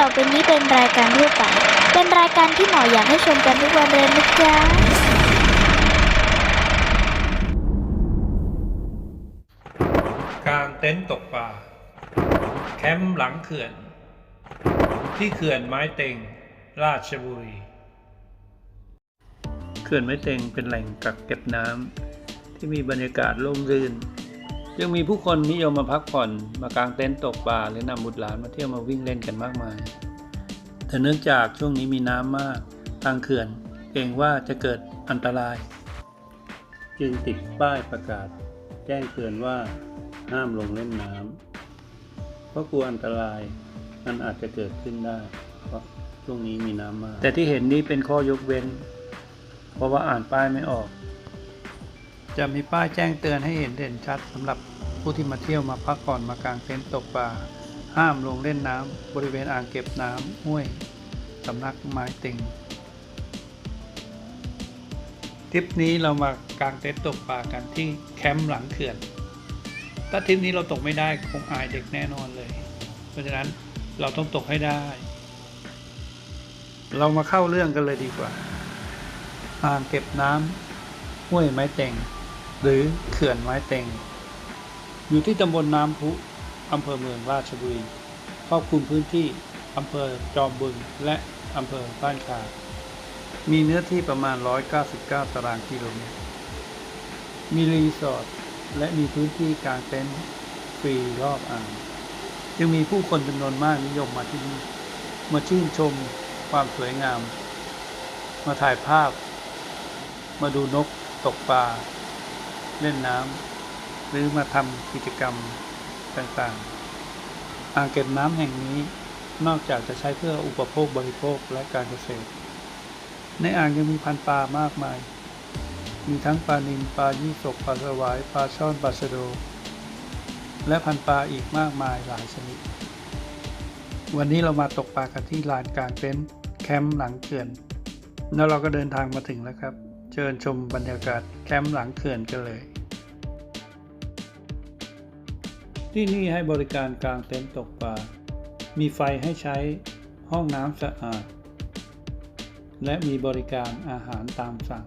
ต่อไปนี้เป็นรายการทั่วไป เป็นรายการที่หมออยากให้ชมกันทุกวันเลยนะจ๊ะ กลางเต็นท์ตกปลา แคมป์หลังเขื่อน ที่เขื่อนไม้เต็ง ราชบุรี เขื่อนไม้เต็งเป็นแหล่งกักเก็บน้ำที่มีบรรยากาศร่มรื่น ยังมีผู้คนนิยมมาพักผ่อน มากางเต็นท์ตกปลาหรือนำบุตรหลานมาเที่ยวมาวิ่งเล่นกันมากมาย แต่เนื่องจากช่วงนี้มีน้ำมากทางเขื่อนเกรงว่าจะเกิดอันตราย จึงติดป้ายประกาศ แจ้งเตือนว่าห้ามลงเล่นน้ำเพราะกลัวอันตรายมันอาจจะเกิดขึ้นได้ เพราะช่วงนี้มีน้ำมาก แต่ที่เห็นนี้เป็นข้อยกเว้น เพราะว่าอ่านป้ายไม่ออก จะมีป้ายแจ้งเตือนให้เห็นเด่นชัดสำหรับ ผู้ที่มาเที่ยวมาพักผ่อนมากางเต็นท์ตกปลาห้ามลงเล่นน้ำบริเวณอ่างเก็บน้ำห้วยสำนักไม้เต็งทริปนี้เรามากางเต็นท์ตกปลากันที่แคมป์หลังเขื่อน ถ้าทริปนี้เราตกไม่ได้คงอายเด็กแน่นอนเลย เพราะฉะนั้นเราต้องตกให้ได้ เรามาเข้าเรื่องกันเลยดีกว่า อ่างเก็บน้ำห้วยไม้เต็ง หรือเขื่อนไม้เต็ง อยู่ที่ตำบลน้ำพุอำเภอเมืองราชบุรีครอบคลุมพื้นที่อำเภอจอมบึงและอำเภอบ้านคามีเนื้อที่ประมาณ 199 ตารางกิโลเมตร มีรีสอร์ทและมีพื้นที่กลางเต็นท์ฟรีรอบอ่าง จึงมีผู้คนจำนวนมากนิยมมาที่นี่ มาชื่นชมความสวยงาม มาถ่ายภาพ มาดูนกตกปลา เล่นน้ำ หรือมาทำกิจกรรมต่างๆ อ่างเก็บน้ำแห่งนี้นอกจากจะใช้เพื่ออุปโภคบริโภคและการเกษตร ในอ่างยังมีพันธุ์ปลามากมาย มีทั้งปลานิลปลายี่สกปลาสวายปลาช่อนปลาชะโด และพันธุ์ปลาอีกมากมายหลายชนิด วันนี้เรามาตกปลากันที่ลานกลางเต็นท์แคมป์หลังเขื่อน แล้วเราก็เดินทางมาถึงแล้วครับ เชิญชมบรรยากาศแคมป์หลังเขื่อนกันเลย ที่นี่ให้บริการกลางเต็นท์ตกปลา มีไฟให้ใช้ ห้องน้ำสะอาด และมีบริการอาหารตามสั่ง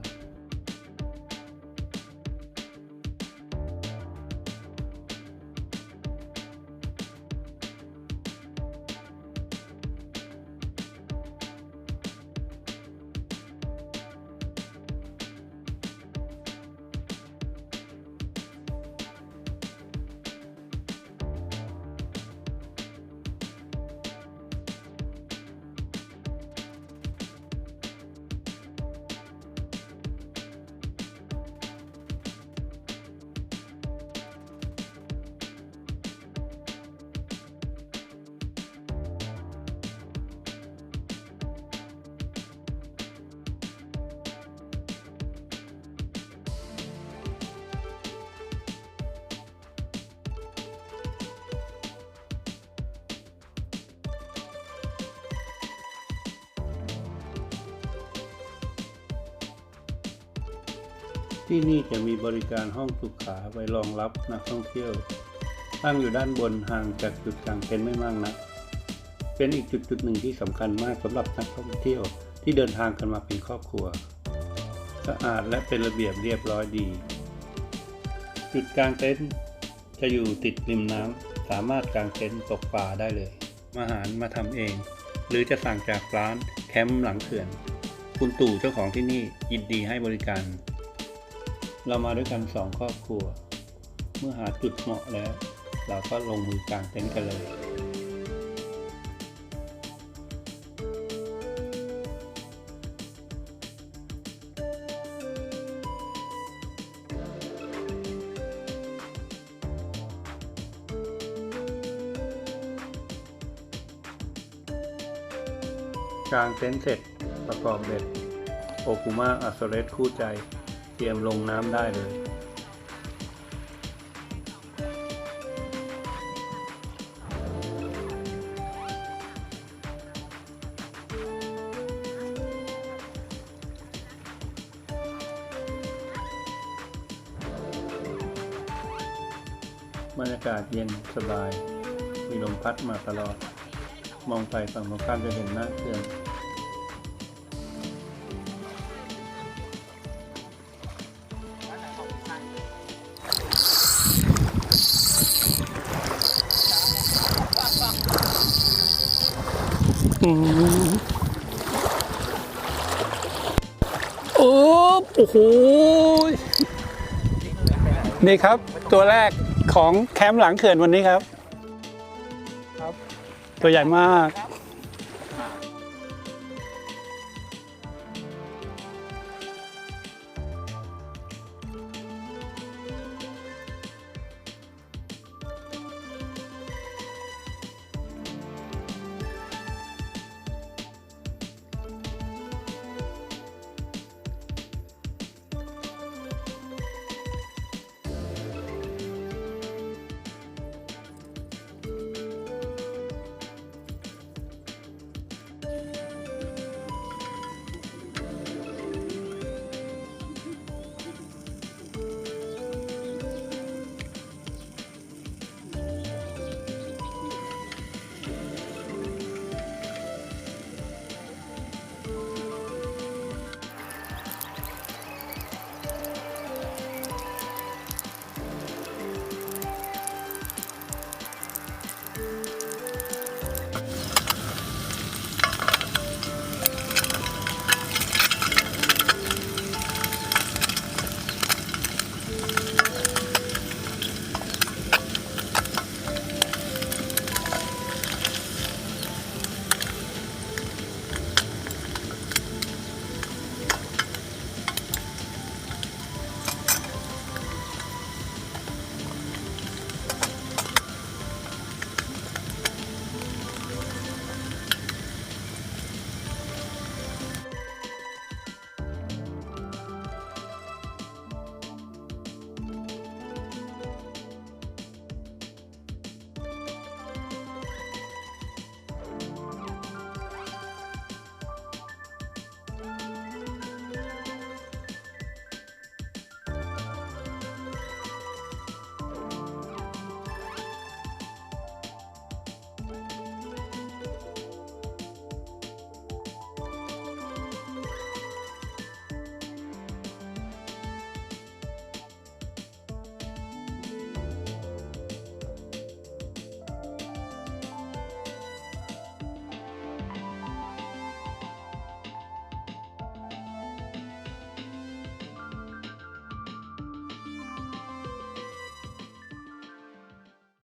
ที่นี่จะมีบริการห้องสุขาไว้รองรับนักท่องเที่ยว ตั้งอยู่ด้านบนห่างจากจุดกลางเต็นท์ไม่มากนัก เป็นอีกจุดจุดหนึ่งที่สำคัญมากสำหรับนักท่องเที่ยวที่เดินทางกันมาเป็นครอบครัว สะอาดและเป็นระเบียบเรียบร้อยดี จุดกลางเต็นท์จะอยู่ติดริมน้ำสามารถกางเต็นท์ตกปลาได้เลย อาหารมาทำเอง หรือจะสั่งจากร้านแคมป์หลังเขื่อน คุณตู่เจ้าของที่นี่ยินดีให้บริการ เรามาด้วยกันสองครอบครัว เมื่อหาจุดเหมาะแล้ว เราก็ลงมือกางเต็นท์กันเลย กางเต็นท์เสร็จประกอบเบ็ดโอคุมาอัสเรสคู่ใจ เตรียมลงน้ำได้เลยบรรยากาศเย็นสบาย มีลมพัดมาตลอด มองไปฝั่งตรงข้ามจะเห็นหน้าเขื่อน โอ้โอ้โหนี่ครับตัวแรกของแคมป์หลังเขื่อนวันนี้ครับ ครับ ตัวใหญ่มาก